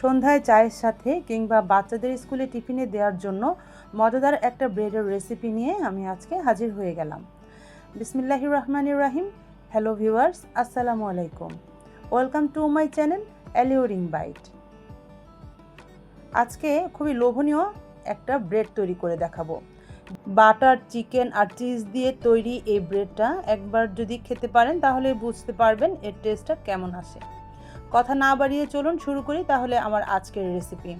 সন্ধ্যায় চায়ের সাথে কিংবা বাচ্চাদের স্কুলে টিফিনে দেওয়ার জন্য মজাদার একটা ব্রেডের রেসিপি নিয়ে আমি আজকে হাজির হয়ে গেলাম। বিসমিল্লাহির রহমানির রাহিম। হ্যালো ভিউয়ার্স, আসসালামু আলাইকুম। Welcome to my channel alluring bite আজকে খুবই লোভনীয় একটা ব্রেড তৈরি করে দেখাবো। বাটার, চিকেন আর চিজ দিয়ে তৈরি এই ব্রেডটা একবার যদি খেতে পারেন তাহলে বুঝতে পারবেন এর টেস্টটা কেমন আসে। কথা না বাড়িয়ে চলুন, শুরু করি তাহলে আমার আজকের রেসিপি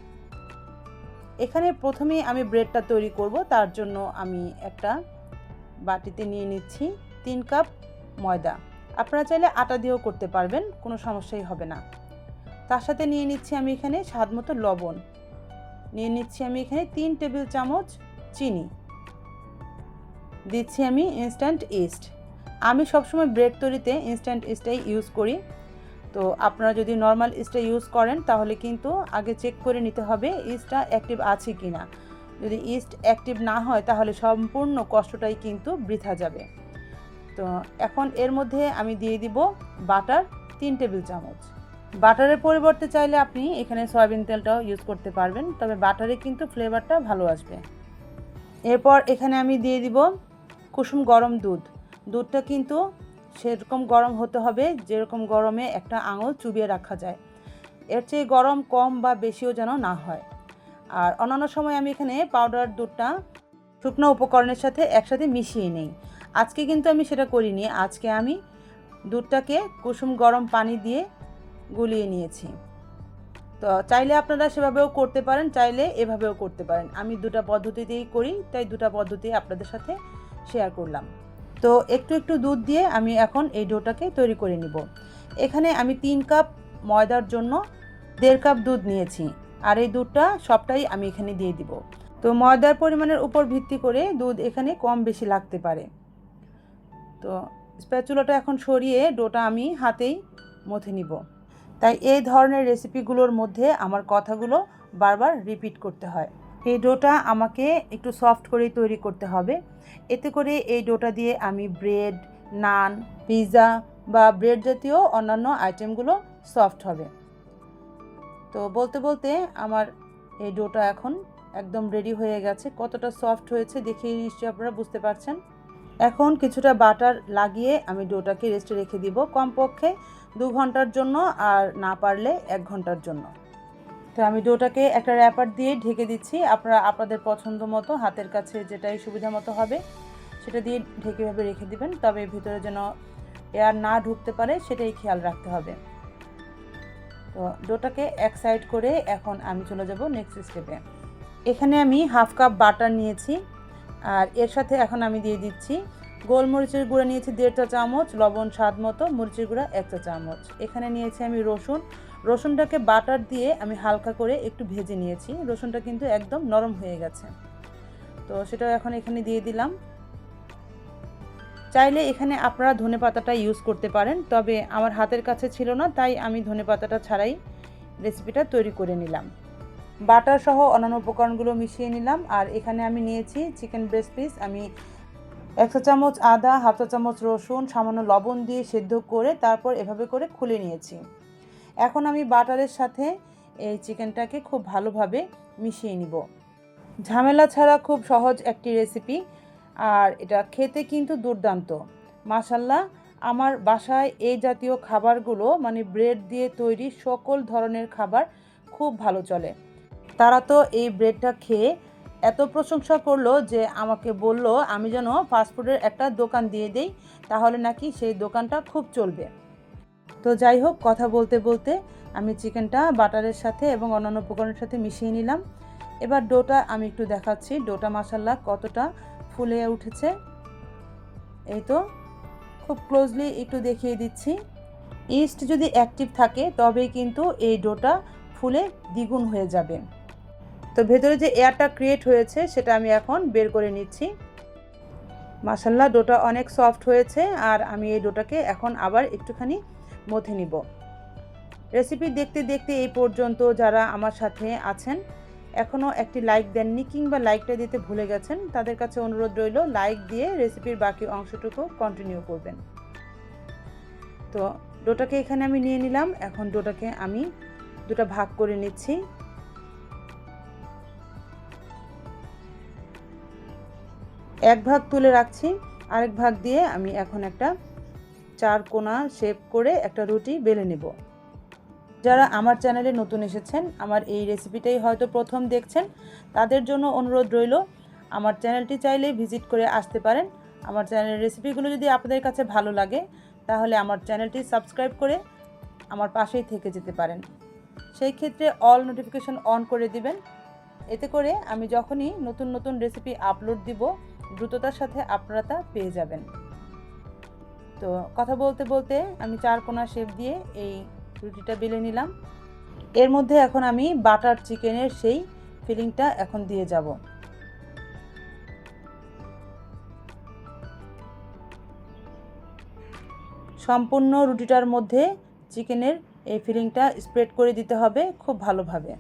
এখানে প্রথমেই আমি ব্রেডটা তৈরি করব, তার জন্য আমি একটা বাটিতে নিয়ে নিচ্ছি তিন কাপ ময়দা। আপনারা চাইলে আটা দিয়েও করতে পারবেন, কোনো সমস্যাই হবে না। তার সাথে নিয়ে নিচ্ছি আমি এখানে স্বাদ মতো লবণ। নিয়ে নিচ্ছি আমি এখানে তিন টেবিল চামচ চিনি। দিচ্ছি আমি ইনস্ট্যান্ট ইস্ট আমি সবসময় ব্রেড তৈরিতে ইনস্ট্যান্ট ইস্টটাই ইউজ করি। তো আপনারা যদি নর্মাল ইস্টটা ইউজ করেন, তাহলে কিন্তু আগে চেক করে নিতে হবে ইস্টটা অ্যাক্টিভ আছে কি না যদি ইস্ট অ্যাক্টিভ না হয়, তাহলে সম্পূর্ণ কষ্টটাই কিন্তু বৃথা যাবে। তো এখন এর মধ্যে আমি দিয়ে দিব বাটার তিন টেবিল চামচ। বাটারের পরিবর্তে চাইলে আপনি এখানে সয়াবিন তেলটাও ইউজ করতে পারবেন, তবে বাটারে কিন্তু ফ্লেভারটা ভালো আসবে। এরপর এখানে আমি দিয়ে দিব কুসুম গরম দুধ। দুধটা কিন্তু সেরকম গরম হতে হবে যেরকম গরমে একটা আঙুল চুবিয়ে রাখা যায়। এর চেয়ে গরম কম বা বেশিও যেন না হয়। আর অন্যান্য সময় আমি এখানে পাউডার দুধটা শুকনো উপকরণের সাথে একসাথে মিশিয়ে নিই। আজকে কিন্তু আমি সেটা করিনি। আজকে আমি দুধটাকে কুসুম গরম পানি দিয়ে গুলিয়ে নিয়েছি। তো চাইলে আপনারা সেভাবেও করতে পারেন, চাইলে এভাবেও করতে পারেন। আমি দুটা পদ্ধতিতেই করি, তাই দুটা পদ্ধতি আপনাদের সাথে শেয়ার করলাম। তো একটু একটু দুধ দিয়ে আমি এখন এই ডোটাকে তৈরি করে নিব। এখানে আমি তিন কাপ ময়দার জন্য দেড় কাপ দুধ নিয়েছি আর এই দুধটা সবটাই আমি এখানে দিয়ে দিব। তো ময়দার পরিমাণের উপর ভিত্তি করে দুধ এখানে কম বেশি লাগতে পারে। তো স্প্যাচুলাটা এখন সরিয়ে ডোটা আমি হাতেই মথে নিব। তাই এই ধরনের রেসিপিগুলোর মধ্যে আমার কথাগুলো বারবার রিপিট করতে হয়। এই ডোটা আমাকে একটু সফট করেই তৈরি করতে হবে। এতে করে এই ডোটা দিয়ে আমি ব্রেড নান পিৎজা বা ব্রেড জাতীয় অন্যান্য আইটেমগুলো সফট হবে। তো বলতে বলতে আমার এই ডোটা এখন একদম রেডি হয়ে গেছে। কতটা সফট হয়েছে দেখেই নিশ্চয়ই আপনারা বুঝতে পারছেন। এখন কিছুটা বাটার লাগিয়ে আমি ডোটাকে রেস্টে রেখে দিব কমপক্ষে দু ঘণ্টার জন্য আর না পারলে এক ঘণ্টার জন্য। তো আমি ডোটাকে একটা র্যাপার দিয়ে ঢেকে দিচ্ছি। আপনারা, আপনাদের পছন্দ মতো, হাতের কাছে যেটাই সুবিধা মতো হবে, সেটা দিয়ে ঢেকেভাবে রেখে দিবেন। তবে ভিতরে যেন এয়ার না ঢুকতে পারে, সেটাই খেয়াল রাখতে হবে। তো ডোটাকে এক সাইড করে এখন আমি চলে যাব নেক্সট স্টেপে এখানে আমি হাফ কাপ বাটার নিয়েছি, আর এর সাথে এখন আমি দিয়ে দিচ্ছি গোলমরিচের গুঁড়া নিয়েছি দেড় চা চামচ, লবণ স্বাদ মতো, মরিচের গুঁড়া এক চা চামচ। এখানে নিয়েছি আমি রসুন। রসুনটাকে বাটার দিয়ে আমি হালকা করে একটু ভেজে নিয়েছি। রসুনটা কিন্তু একদম নরম হয়ে গেছে। তো সেটা এখন এখানে দিয়ে দিলাম। চাইলে এখানে আপনারা ধনে পাতাটা ইউজ করতে পারেন, তবে আমার হাতের কাছে ছিল না, তাই আমি ধনে পাতাটা ছাড়াই রেসিপিটা তৈরি করে নিলাম। বাটার সহ অন্যান্য উপকরণগুলো মিশিয়ে নিলাম। আর এখানে আমি নিয়েছি চিকেন ব্রেস্ট পিস আমি এক চা চামচ আদা, হাফ চা চামচ রসুন, সামান্য লবণ দিয়ে সেদ্ধ করে তারপর এভাবে করে খুলে নিয়েছি। এখন আমি বাটারের সাথে এই চিকেনটাকে খুব ভালোভাবে মিশিয়ে নিব। ঝামেলা ছাড়া খুব সহজ একটি রেসিপি আর এটা খেতে কিন্তু দুর্দান্ত। মাসাল্লাহ আমার বাসায় এই জাতীয় খাবারগুলো মানে ব্রেড দিয়ে তৈরি সকল ধরনের খাবার খুব ভালো চলে। তারা তো এই ব্রেডটা খেয়ে এত প্রশংসা করল যে আমাকে বলল, আমি যেন ফাস্টফুডের একটা দোকান দিয়ে দেই, তাহলে নাকি সেই দোকানটা খুব চলবে। তো যাই হোক, কথা বলতে বলতে আমি চিকেনটা বাটারের সাথে এবং অন্যান্য উপকরণের সাথে মিশিয়ে নিলাম। এবার ডোটা আমি একটু দেখাচ্ছি। ডোটা মাসাল্লাহ কতটা ফুলে উঠেছে। এই তো, খুব ক্লোজলি একটু দেখিয়ে দিচ্ছি। ইস্ট যদি অ্যাক্টিভ থাকে, তবেই কিন্তু এই ডোটা ফুলে দ্বিগুণ হয়ে যাবে। তো ভেতরে যে এয়ারটা ক্রিয়েট হয়েছে, সেটা আমি এখন বের করে নিচ্ছি। মাসাল্লাহ ডোটা অনেক সফট হয়েছে আর আমি এই ডোটাকে এখন আবার একটুখানি মথে নিব। রেসিপি দেখতে দেখতে এই পর্যন্ত যারা আমার সাথে আছেন এখনও একটি লাইক দেননি কিংবা লাইকটা দিতে ভুলে গেছেন, তাদের কাছে অনুরোধ রইল লাইক দিয়ে রেসিপির বাকি অংশটুকু কন্টিনিউ করবেন। তো ডোটাকে এখানে আমি নিয়ে নিলাম, এখন ডোটাকে আমি দুটা ভাগ করে নিচ্ছি। এক ভাগ তুলে রাখছি, আরেক ভাগ দিয়ে আমি এখন একটা চার কোনা শেপ করে একটা রুটি বেলে নেব। যারা আমার চ্যানেলে নতুন এসেছেন, আমার এই রেসিপিটাই হয়তো প্রথম দেখছেন, তাদের জন্য অনুরোধ রইল, আমার চ্যানেলটি চাইলে ভিজিট করে আসতে পারেন। আমার চ্যানেলের রেসিপিগুলো যদি আপনাদের কাছে ভালো লাগে, তাহলে আমার চ্যানেলটি সাবস্ক্রাইব করে আমার পাশেই থেকে যেতে পারেন। সেই ক্ষেত্রে অল নোটিফিকেশন অন করে দিবেন। এতে করে আমি যখনই নতুন নতুন রেসিপি আপলোড দিব দ্রুততার সাথে আপনারা তা পেয়ে যাবেন। তো কথা বলতে বলতে আমি চার কোনা শেপ দিয়ে এই রুটিটা বেলে নিলাম। এর মধ্যে এখন আমি বাটার চিকেনের সেই ফিলিংটা এখন দিয়ে যাব। সম্পূর্ণ রুটিটার মধ্যে চিকেনের এই ফিলিংটা স্প্রেড করে দিতে হবে খুব ভালোভাবে।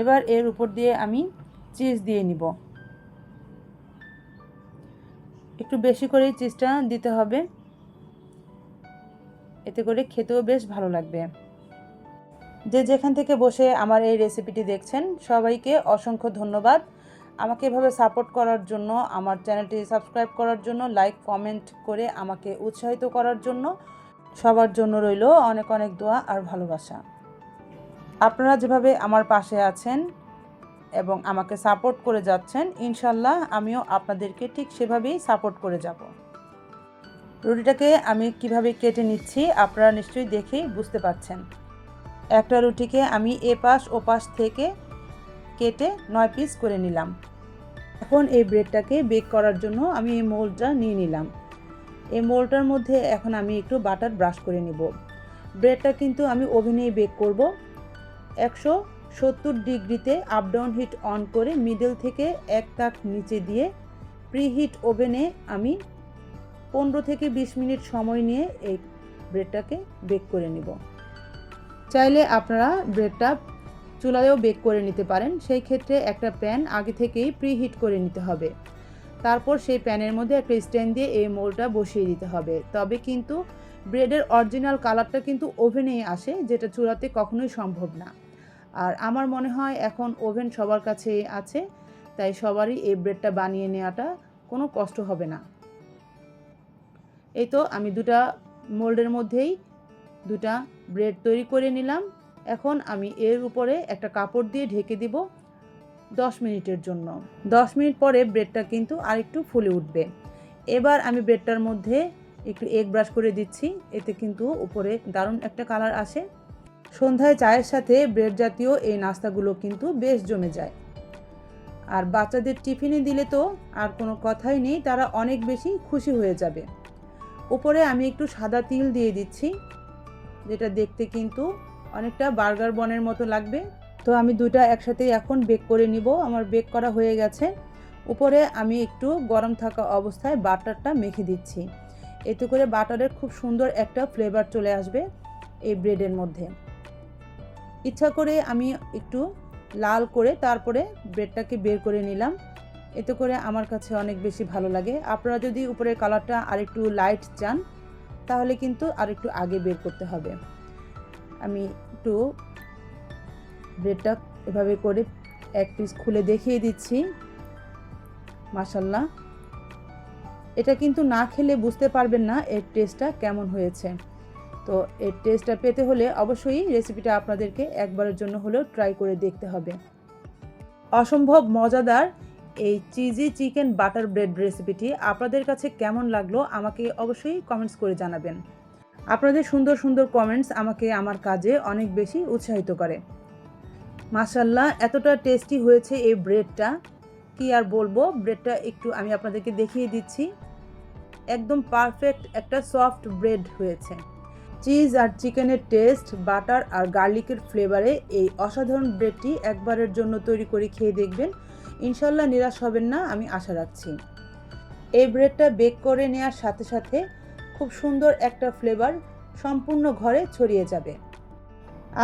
এবার এর উপর দিয়ে আমি চিজ দিয়ে নিব। একটু বেশি করেই চিজটা দিতে হবে। এতে করে খেতেও বেশ ভালো লাগবে। যে যেখান থেকে বসে আমার এই রেসিপিটি দেখছেন, সবাইকে অসংখ্য ধন্যবাদ। আমাকে এভাবে সাপোর্ট করার জন্য, আমার চ্যানেলটি সাবস্ক্রাইব করার জন্য লাইক কমেন্ট করে আমাকে উৎসাহিত করার জন্য সবার জন্য রইল অনেক অনেক দোয়া আর ভালোবাসা। আপনারা যেভাবে আমার পাশে আছেন এবং আমাকে সাপোর্ট করে যাচ্ছেন, ইনশাল্লাহ আমিও আপনাদেরকে ঠিক সেভাবেই সাপোর্ট করে যাব। রুটিটাকে আমি কীভাবে কেটে নিচ্ছি আপনারা নিশ্চয়ই দেখেই বুঝতে পারছেন। একটা রুটিকে আমি এ পাশ ও পাশ থেকে কেটে নয় পিস করে নিলাম। এখন এই ব্রেডটাকে বেক করার জন্য আমি এই মোলটা নিয়ে নিলাম। এই মোলটার মধ্যে এখন আমি একটু বাটার ব্রাশ করে নিব। ব্রেডটা কিন্তু আমি ওভেনেই বেক করব। একশো সত্তর ডিগ্রিতে আপ ডাউন হিট অন করে মিডল থেকে এক তাক নিচে দিয়ে প্রিহিট ওভেনে আমি পনেরো থেকে বিশ মিনিট সময় নিয়ে এই ব্রেডটাকে বেক করে নিব। চাইলে আপনারা ব্রেডটা চুলায়ও বেক করে নিতে পারেন। সেই ক্ষেত্রে একটা প্যান আগে থেকেই প্রিহিট করে নিতে হবে। তারপর সেই প্যানের মধ্যে একটা স্ট্যান্ড দিয়ে এই মোলটা বসিয়ে দিতে হবে। তবে কিন্তু ব্রেডের অরিজিনাল কালারটা কিন্তু ওভেনেই আসে, যেটা চুলাতে কখনোই সম্ভব না। আর আমার মনে হয় এখন ওভেন সবার কাছে আছে, তাই সবারই এই ব্রেডটা বানিয়ে নেওয়াটা কোনো কষ্ট হবে না। এই তো আমি দুটা মোল্ডের মধ্যেই দুটা ব্রেড তৈরি করে নিলাম। এখন আমি এর উপরে একটা কাপড় দিয়ে ঢেকে দিব দশ মিনিটের জন্য। দশ মিনিট পরে ব্রেডটা কিন্তু আরেকটু ফুলে উঠবে। এবার আমি ব্রেডটার মধ্যে একটু এগ ব্রাশ করে দিচ্ছি, এতে কিন্তু উপরে দারুণ একটা কালার আসে। সন্ধ্যায় চায়ের সাথে ব্রেড জাতীয় এই নাস্তাগুলো কিন্তু বেশ জমে যায়। আর বাচ্চাদের টিফিনে দিলে তো আর কোনো কথাই নেই, তারা অনেক বেশি খুশি হয়ে যাবে। উপরে আমি একটু সাদা তিল দিয়ে দিচ্ছি, যেটা দেখতে কিন্তু অনেকটা বার্গার বনের মতো লাগবে। তো আমি দুটা একসাথেই এখন বেক করে নিব, আমার বেক করা হয়ে গেছে। উপরে আমি একটু গরম থাকা অবস্থায় বাটারটা মেখে দিচ্ছি। এতে করে বাটারের খুব সুন্দর একটা ফ্লেভার চলে আসবে এই ব্রেডের মধ্যে। ইচ্ছা করে আমি একটু লাল করে তারপরে ব্রেডটাকে বের করে নিলাম। এতে করে আমার কাছে অনেক বেশি ভালো লাগে। আপনারা যদি উপরের কালারটা আরেকটু লাইট চান, তাহলে কিন্তু আরেকটু আগে বের করতে হবে। আমি একটু ব্রেডটা এভাবে করে এক পিস খুলে দেখিয়ে দিচ্ছি। মাসাল্লাহ এটা কিন্তু না খেলে বুঝতে পারবেন না এর টেস্টটা কেমন হয়েছে। তো এর টেস্টটা পেতে হলে অবশ্যই রেসিপিটা আপনাদেরকে একবারের জন্য হলেও ট্রাই করে দেখতে হবে। অসম্ভব মজাদার এই চিজি চিকেন বাটার ব্রেড রেসিপিটি আপনাদের কাছে কেমন লাগল আমাকে অবশ্যই কমেন্টস করে জানাবেন। আপনাদের সুন্দর সুন্দর কমেন্টস আমাকে আমার কাজে অনেক বেশি উৎসাহিত করে। মাসাল্লাহ এতটা টেস্টি হয়েছে এই ব্রেডটা কি আর বলব ব্রেডটা একটু আমি আপনাদেরকে দেখিয়ে দিচ্ছি। একদম পারফেক্ট একটা সফট ব্রেড হয়েছে। চিজ আর চিকেনের টেস্ট, বাটার আর গার্লিকের ফ্লেভারে এই অসাধারণ ব্রেডটি একবারের জন্য তৈরি করে খেয়ে দেখবেন। ইনশাল্লাহ নিরাশ হবেন না, আমি আশা রাখছি। এই ব্রেডটা বেক করে নেওয়ার সাথে সাথে খুব সুন্দর একটা ফ্লেভার সম্পূর্ণ ঘরে ছড়িয়ে যাবে।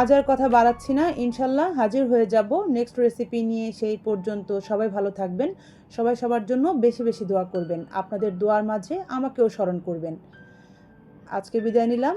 আজ আর কথা বাড়াচ্ছি না, ইনশাল্লাহ হাজির হয়ে যাব। নেক্সট রেসিপি নিয়ে সেই পর্যন্ত সবাই ভালো থাকবেন। সবাই সবার জন্য বেশি বেশি দোয়া করবেন। আপনাদের দোয়ার মাঝে আমাকেও স্মরণ করবেন। আজকে বিদায় নিলাম।